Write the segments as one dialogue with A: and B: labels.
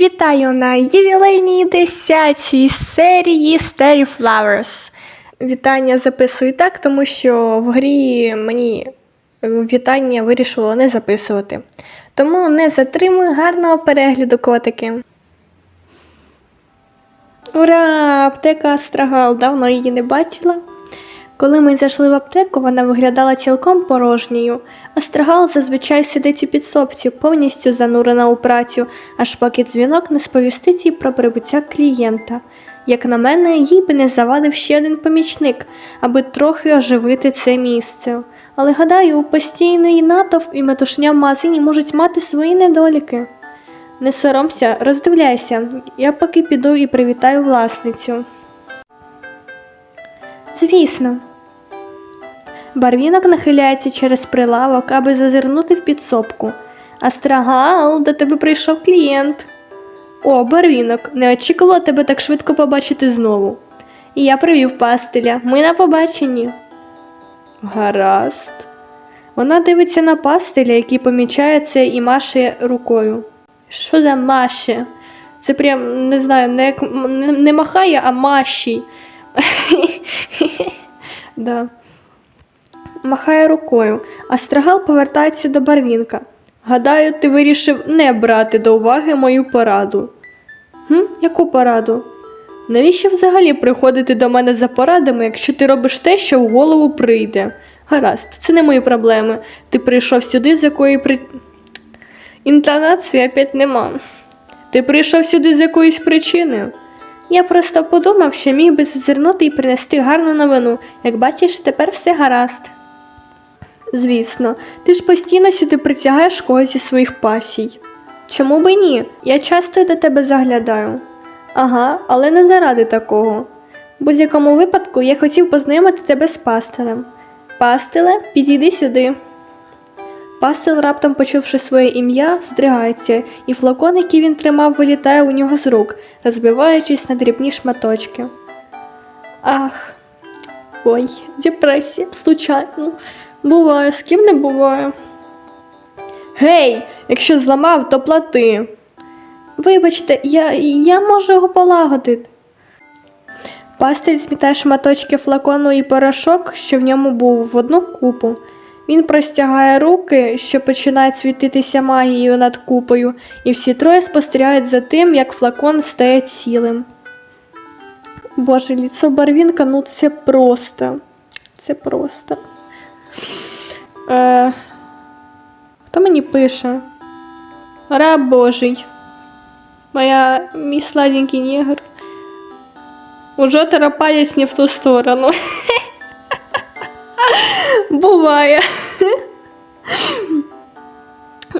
A: Вітаю на ювілейній 10 серії Starry Flowers. Вітання записую так, тому що в грі мені вітання вирішило не записувати. Тому не затримую гарного перегляду котики. Ура! Аптека Астрагал, давно її не бачила. Коли ми зайшли в аптеку, вона виглядала цілком порожньою. Астрагал зазвичай сидить у підсобці, повністю занурена у працю, аж поки дзвінок не сповістить їй про прибуття клієнта. Як на мене, їй би не завадив ще один помічник, аби трохи оживити це місце. Але гадаю, постійний натовп і метушня в магазині можуть мати свої недоліки. Не соромся, роздивляйся, я поки піду і привітаю власницю. Звісно. Барвінок нахиляється через прилавок, аби зазирнути в підсобку. Астрагал, до тебе прийшов клієнт. О, Барвінок, не очікувала тебе так швидко побачити знову. І я привів пастеля. Ми на побаченні. Гаразд. Вона дивиться на пастеля, який помічає це і маше рукою. Що за маше? Це прям не знаю, не, не, не махає, а маші. да. Махає рукою, а страгал повертається до барвінка. Гадаю, ти вирішив не брати до уваги мою пораду. Хм, яку пораду? Навіщо взагалі приходити до мене за порадами, якщо ти робиш те, що в голову прийде? Гаразд, це не мої проблеми. Ти прийшов сюди, з якої при. Інтонації опять нема. Ти прийшов сюди з якоюсь причиною. Я просто подумав, що міг би зазирнути і принести гарну новину. Як бачиш, тепер все гаразд. Звісно, ти ж постійно сюди притягаєш когось зі своїх пасій. Чому би ні? Я часто до тебе заглядаю. Ага, але не заради такого. В будь-якому випадку я хотів познайомити тебе з пастелем. Пастеле, підійди сюди. Пастел, раптом почувши своє ім'я, здригається, і флакон, який він тримав, вилітає у нього з рук, розбиваючись на дрібні шматочки. Ах, ой, депресія, случайно. Буває, з ким не буває. Гей, якщо зламав, то плати. Вибачте, я, я можу його полагодити. Пастель змітає шматочки флакону і порошок, що в ньому був, в одну купу. Він простягає руки, що починають світитися магією над купою, і всі троє спостерігають за тим, як флакон стає цілим. Боже, ліцо барвінка, ну це просто. Це просто. Е, хто мені пише? Раб Божий. Моя мій сладенький негр. Уже торопаясь не в ту сторону. Буває.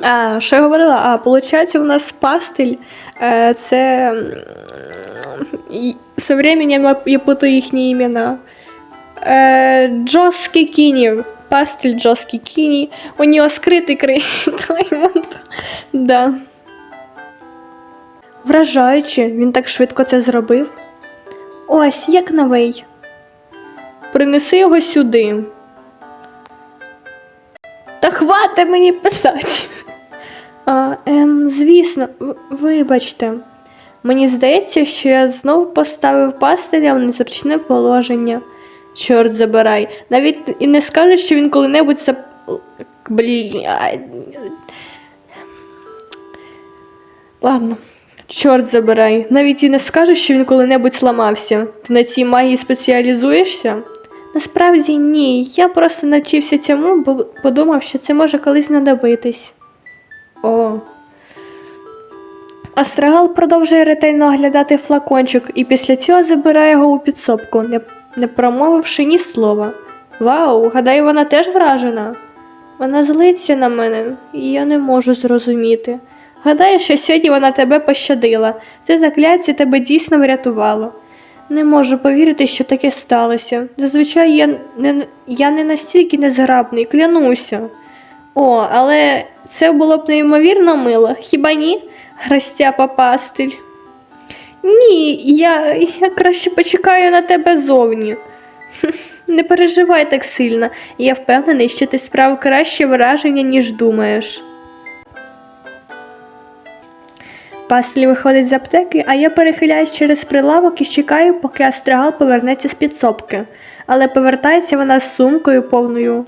A: А, що я говорила? А, получається, у нас пастиль. Е, це со временем я- путаю їхні імена. Е, Джоскі Пастиль Джоскі Кіні. У нього скритий крейсі Даймонд. Да. Вражаюче, він так швидко це зробив. Ось, як новий. Принеси його сюди. Та хвати мені писати. А, ем, звісно, вибачте. Мені здається, що я знову поставив пастеля в незручне положення. Чорт забирай. Навіть і не скажеш, що він коли-небудь зап... Блін. Ладно. Чорт забирай. Навіть і не скажеш, що він коли-небудь зламався. Ти на цій магії спеціалізуєшся? Насправді ні. Я просто навчився цьому, бо подумав, що це може колись знадобитись. О. Астрагал продовжує ретельно оглядати флакончик і після цього забирає його у підсобку, не, промовивши ні слова. Вау, гадаю, вона теж вражена. Вона злиться на мене, і я не можу зрозуміти. Гадаю, що сьогодні вона тебе пощадила. Це закляття тебе дійсно врятувало. Не можу повірити, що таке сталося. Зазвичай я не, я не настільки незграбний, клянуся. О, але це було б неймовірно мило, хіба ні? Грастяпа пастиль. Ні, я, я краще почекаю на тебе зовні. Не переживай так сильно, я впевнений, що ти справив краще враження, ніж думаєш. Пастель виходить з аптеки, а я перехиляюсь через прилавок і чекаю, поки Астрагал повернеться з підсобки. Але повертається вона з сумкою повною.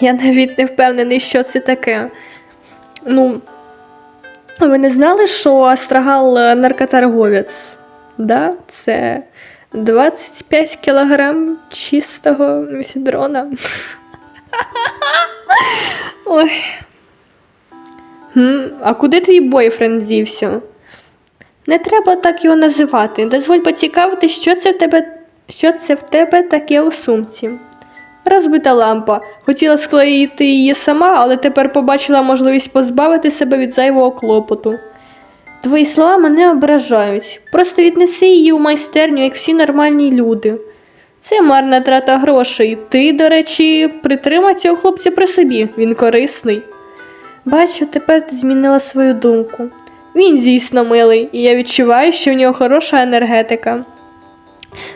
A: Я навіть не впевнений, що це таке. Ну, ви не знали, що Астрагал е, наркоторговець? Да, це 25 кілограм чистого мефедрона. Ой. А куди твій бойфренд дівся? Не треба так його називати. Дозволь поцікавити, що це тебе, що це в тебе таке у сумці. Розбита лампа. Хотіла склеїти її сама, але тепер побачила можливість позбавити себе від зайвого клопоту. Твої слова мене ображають. Просто віднеси її у майстерню, як всі нормальні люди. Це марна трата грошей. Ти, до речі, притримай цього хлопця при собі, він корисний. Бачу, тепер ти змінила свою думку. Він дійсно милий, і я відчуваю, що в нього хороша енергетика.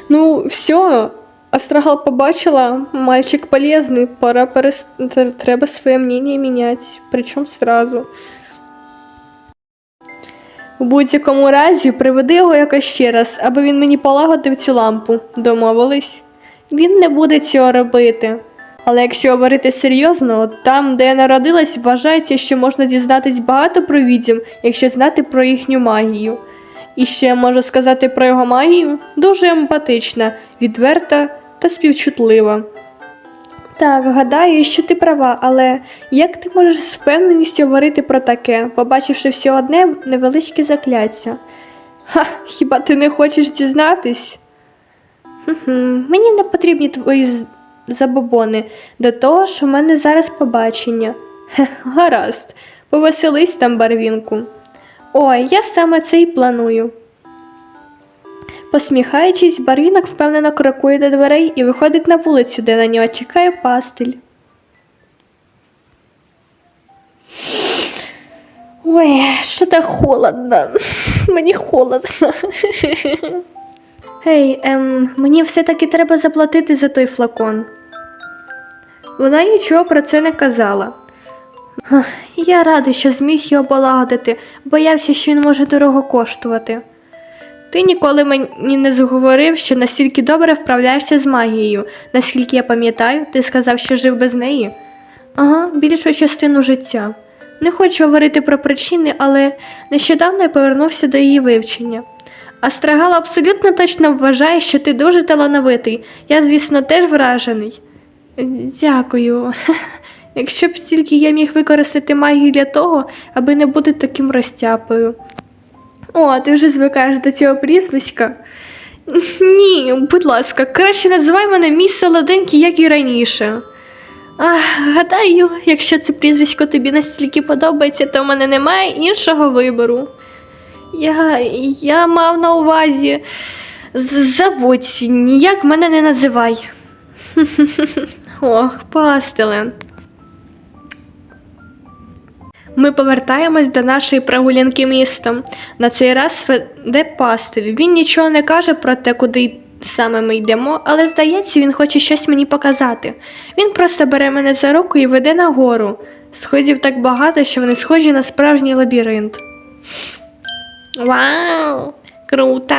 A: Ну, все, Астрагал побачила, мальчик полезний, пора перес... тр- треба своє мнение міняти, причому сразу. У будь-якому разі приведи його якось ще раз, аби він мені полагодив цю лампу. Домовились? Він не буде цього робити. Але якщо говорити серйозно, там, де я народилась, вважається, що можна дізнатись багато про відьм, якщо знати про їхню магію. І ще можу сказати про його магію дуже емпатична, відверта та співчутлива. Так, гадаю, що ти права, але як ти можеш з впевненістю говорити про таке, побачивши всього одне невеличке закляття? Ха, хіба ти не хочеш дізнатись? Хм-хм, Мені не потрібні твої забобони до того, що в мене зараз побачення. Хе, гаразд, повеселись там, барвінку. Ой, я саме це й планую. Посміхаючись, барвінок впевнено крокує до дверей і виходить на вулицю, де на нього чекає пастиль. Ой, що так холодно. Мені холодно. Гей, ем, мені все-таки треба заплатити за той флакон. Вона нічого про це не казала. Я радий, що зміг його полагодити, боявся, що він може дорого коштувати. Ти ніколи мені не зговорив, що настільки добре вправляєшся з магією. Наскільки я пам'ятаю, ти сказав, що жив без неї. Ага, більшу частину життя. Не хочу говорити про причини, але нещодавно я повернувся до її вивчення. Астрагал абсолютно точно вважає, що ти дуже талановитий. Я, звісно, теж вражений. Дякую. Якщо б тільки я міг використати магію для того, аби не бути таким розтяпою. О, ти вже звикаєш до цього прізвиська? Ні, будь ласка, краще називай мене мій солоденький, як і раніше. Ах, гадаю, якщо це прізвисько тобі настільки подобається, то в мене немає іншого вибору. Я, я мав на увазі. Забудь, ніяк мене не називай. Ох, пастелен. Ми повертаємось до нашої прогулянки містом. На цей раз веде пастиль. Він нічого не каже про те, куди саме ми йдемо, але здається, він хоче щось мені показати. Він просто бере мене за руку і веде нагору. Сходів так багато, що вони схожі на справжній лабіринт. Вау! Круто!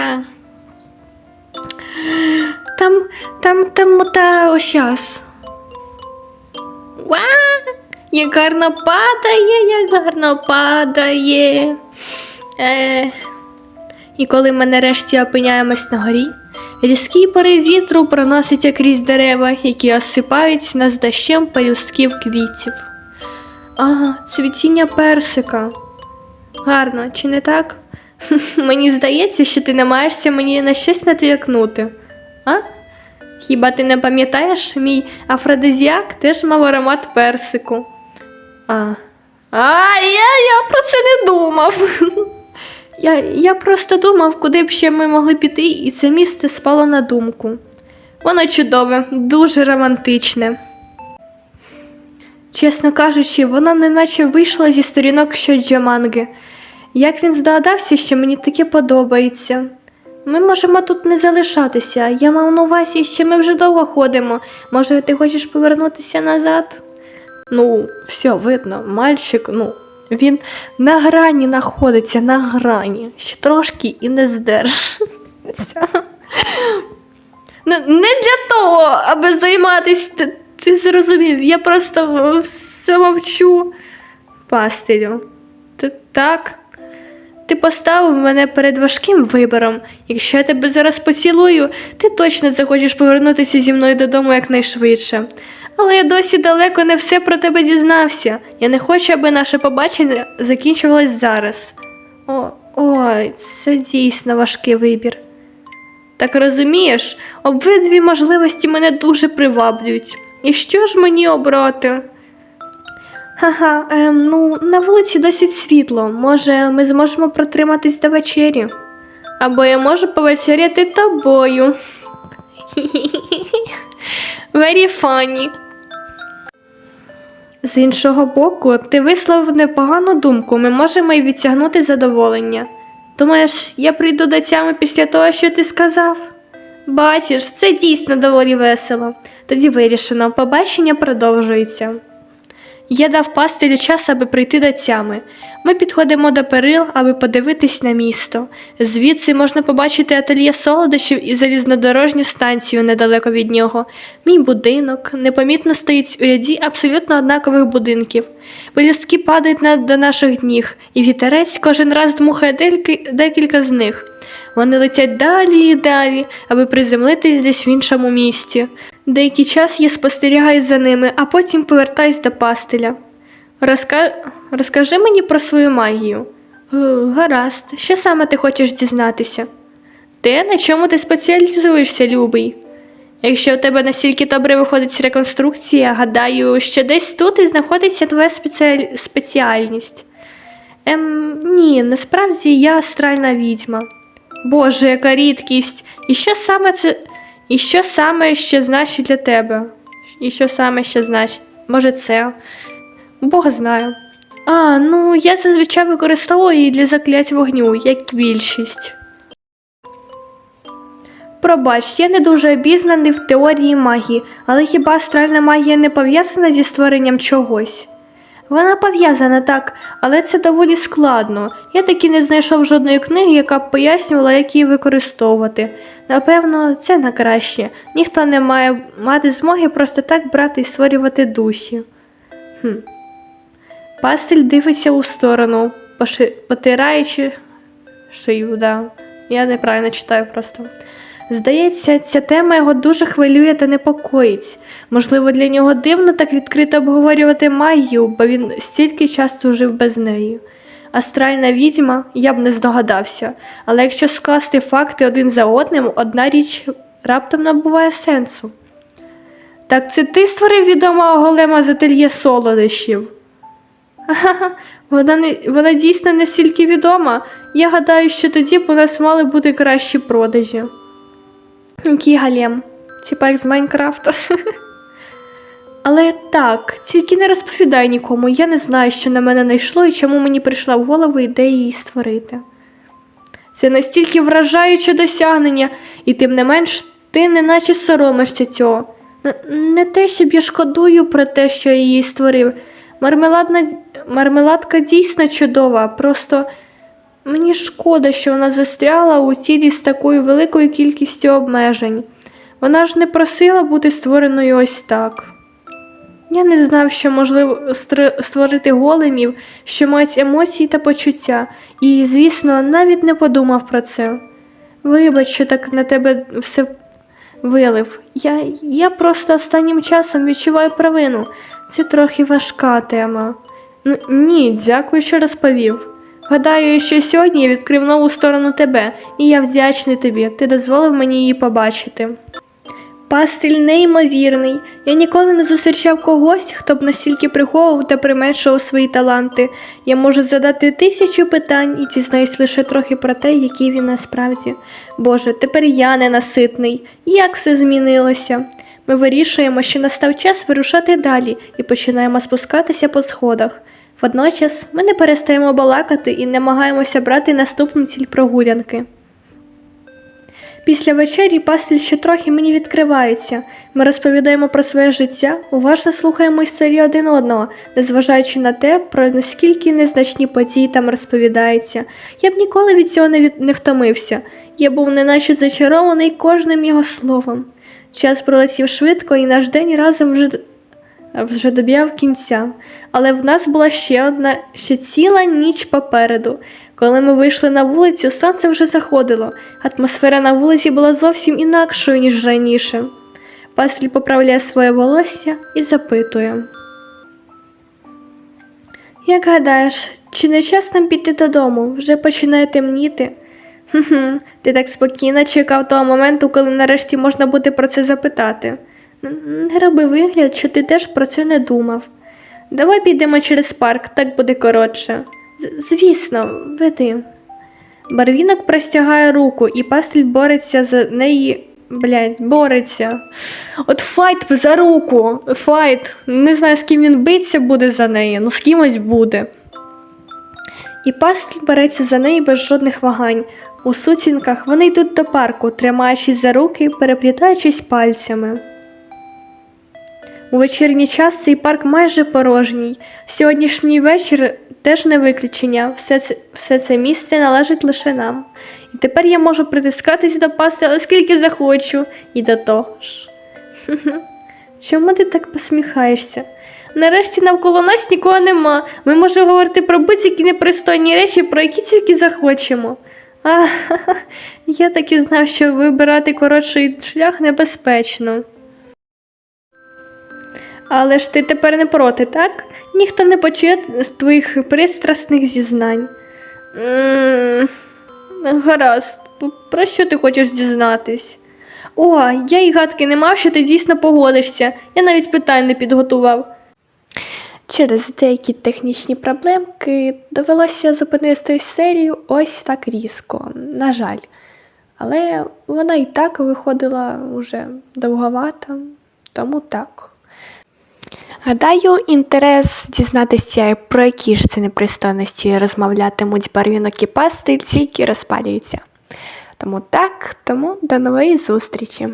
A: Там, там, там та ощас. Вау! Як гарно падає, як гарно падає. Е. І коли ми нарешті опиняємось на горі, різкий порив вітру проноситься крізь дерева, які осипаються нас дощем пелюстків квітів. А, цвітіння персика. Гарно, чи не так? Мені здається, що ти намагаєшся мені на щось натякнути. А? Хіба ти не пам'ятаєш, мій афродизіак теж мав аромат персику? А, а я, я про це не думав. Я, я просто думав, куди б ще ми могли піти, і це місце спало на думку. Воно чудове, дуже романтичне. Чесно кажучи, воно неначе вийшло зі сторінок Щоджаманги. Як він здогадався, що мені таке подобається. Ми можемо тут не залишатися. Я мав на увазі, що ми вже довго ходимо. Може, ти хочеш повернутися назад? Ну, все видно, мальчик, ну, Він на грані знаходиться, на грані. Ще трошки і не здержиться. Не, не для того, аби займатися, ти, ти зрозумів, я просто все мовчу. Пастилю. Ти так? Ти поставив мене перед важким вибором. Якщо я тебе зараз поцілую, ти точно захочеш повернутися зі мною додому якнайшвидше. Але я досі далеко не все про тебе дізнався. Я не хочу, аби наше побачення закінчувалось зараз. О, ой, це дійсно важкий вибір. Так розумієш, обидві можливості мене дуже приваблюють. І що ж мені обрати? Ха-ха, ем, ну, на вулиці досить світло. Може, ми зможемо протриматись до вечері. Або я можу повечеряти тобою. Very funny. З іншого боку, ти висловив непогану думку, ми можемо й відтягнути задоволення. Думаєш, я прийду до тями після того, що ти сказав? Бачиш, це дійсно доволі весело. Тоді вирішено, побачення продовжується. Я дав пастелю час, аби прийти до тями. Ми підходимо до перил, аби подивитись на місто. Звідси можна побачити ательє солодощів і залізнодорожню станцію недалеко від нього. Мій будинок непомітно стоїть у ряді абсолютно однакових будинків. Пелюстки падають до наших ніг, і вітерець кожен раз дмухає декілька з них. Вони летять далі і далі, аби приземлитись десь в іншому місті. Деякий час я спостерігаю за ними, а потім повертаюсь до пастеля. Розка... Розкажи мені про свою магію. «Е, Гаразд, що саме ти хочеш дізнатися? Те, на чому ти спеціалізуєшся, любий. Якщо у тебе настільки добре виходить реконструкція, гадаю, що десь тут і знаходиться твоя спеціаль... спеціальність. Ем, ні, насправді я астральна відьма. Боже, яка рідкість! І що саме це. І що саме ще значить для тебе? І що саме ще значить? Може, це? Бог знає. А, ну я зазвичай використовую її для заклять вогню, як більшість. Пробач, я не дуже обізнаний в теорії магії, але хіба астральна магія не пов'язана зі створенням чогось? Вона пов'язана так, але це доволі складно. Я таки не знайшов жодної книги, яка б пояснювала, як її використовувати. Напевно, це на краще. Ніхто не має мати змоги просто так брати і створювати душі. Хм. Пастель дивиться у сторону, поши- потираючи шию, да. Я неправильно читаю просто. Здається, ця тема його дуже хвилює та непокоїть. Можливо, для нього дивно так відкрито обговорювати магію, бо він стільки часу жив без неї. Астральна відьма я б не здогадався, але якщо скласти факти один за одним, одна річ раптом набуває сенсу. Так це ти створив відомого голема з ательє солодощів? Ага, вона, не, вона дійсно настільки відома. Я гадаю, що тоді б у нас мали бути кращі продажі. Який галем? Типа як з Майнкрафта. Але так, тільки не розповідай нікому, я не знаю, що на мене найшло і чому мені прийшла в голову ідея її створити. Це настільки вражаюче досягнення, і тим не менш ти неначе соромишся цього. Не те, щоб я шкодую про те, що я її створив. Мармеладна... Мармеладка дійсно чудова, просто мені шкода, що вона застряла у тілі з такою великою кількістю обмежень. Вона ж не просила бути створеною ось так. Я не знав, що можливо створити големів, що мають емоції та почуття, і, звісно, навіть не подумав про це. Вибач, що так на тебе все вилив. Я, я просто останнім часом відчуваю провину. Це трохи важка тема. Н- ні, дякую, що розповів. Гадаю, що сьогодні я відкрив нову сторону тебе, і я вдячний тобі. Ти дозволив мені її побачити. Пастиль неймовірний. Я ніколи не зустрічав когось, хто б настільки приховував та применшував свої таланти. Я можу задати тисячу питань і дізнаюсь лише трохи про те, який він насправді. Боже, тепер я ненаситний. Як все змінилося? Ми вирішуємо, що настав час вирушати далі і починаємо спускатися по сходах. Водночас ми не перестаємо балакати і намагаємося брати наступну ціль прогулянки. Після вечері пастиль ще трохи мені відкривається. Ми розповідаємо про своє життя, уважно слухаємо історії один одного, незважаючи на те, про наскільки незначні події там розповідаються. Я б ніколи від цього не, від... не втомився. Я був неначе зачарований кожним його словом. Час пролетів швидко, і наш день разом вже вже добігав кінця, але в нас була ще одна, ще ціла ніч попереду. Коли ми вийшли на вулицю, сонце вже заходило. Атмосфера на вулиці була зовсім інакшою, ніж раніше. Пастель поправляє своє волосся і запитує. Як гадаєш, чи не час нам піти додому? Вже починає темніти. Хм, ти так спокійно чекав того моменту, коли нарешті можна буде про це запитати. Не роби вигляд, що ти теж про це не думав. Давай підемо через парк, так буде коротше. З- звісно, веди. Барвінок простягає руку, і пастель бореться за неї. Блять, бореться. От файт за руку. Файт. Не знаю, з ким він биться буде за неї, ну з кимось буде. І пастель береться за неї без жодних вагань. У сутінках вони йдуть до парку, тримаючись за руки, переплітаючись пальцями. У вечірній час цей парк майже порожній. Сьогоднішній вечір теж не виключення. Все це, все це місце належить лише нам. І тепер я можу притискатись до пасти, але скільки захочу, і до того ж. Чому ти так посміхаєшся? Нарешті навколо нас нікого нема. Ми можемо говорити про будь-які непристойні речі, про які тільки захочемо. А, я так і знав, що вибирати коротший шлях небезпечно. Але ж ти тепер не проти, так? Ніхто не почує з твоїх пристрасних зізнань. гаразд, про що ти хочеш дізнатись? О, я й гадки не мав, що ти дійсно погодишся. Я навіть питань не підготував. Через деякі технічні проблемки довелося зупинити серію ось так різко, на жаль. Але вона і так виходила уже довговата, тому так. Гадаю, інтерес дізнатися, про які ж це непристойності розмовлятимуть барвінок і пастиль, тільки розпалюється. Тому так, тому до нової зустрічі.